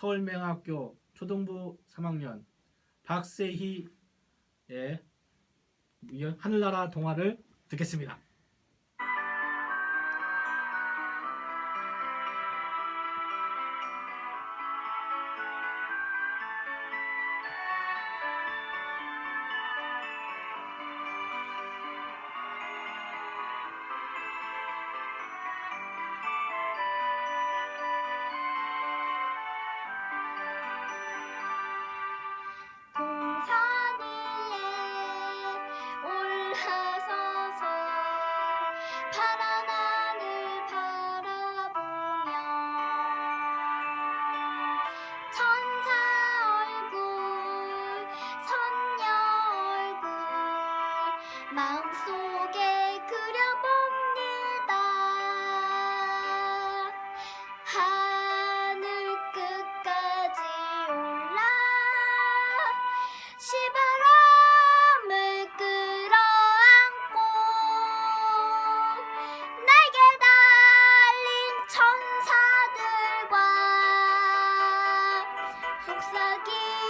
서울맹학교 초등부 3학년 박세희의 하늘나라 동화를 듣겠습니다. 시바람을 끌어안고 날개 달린 천사들과 속삭이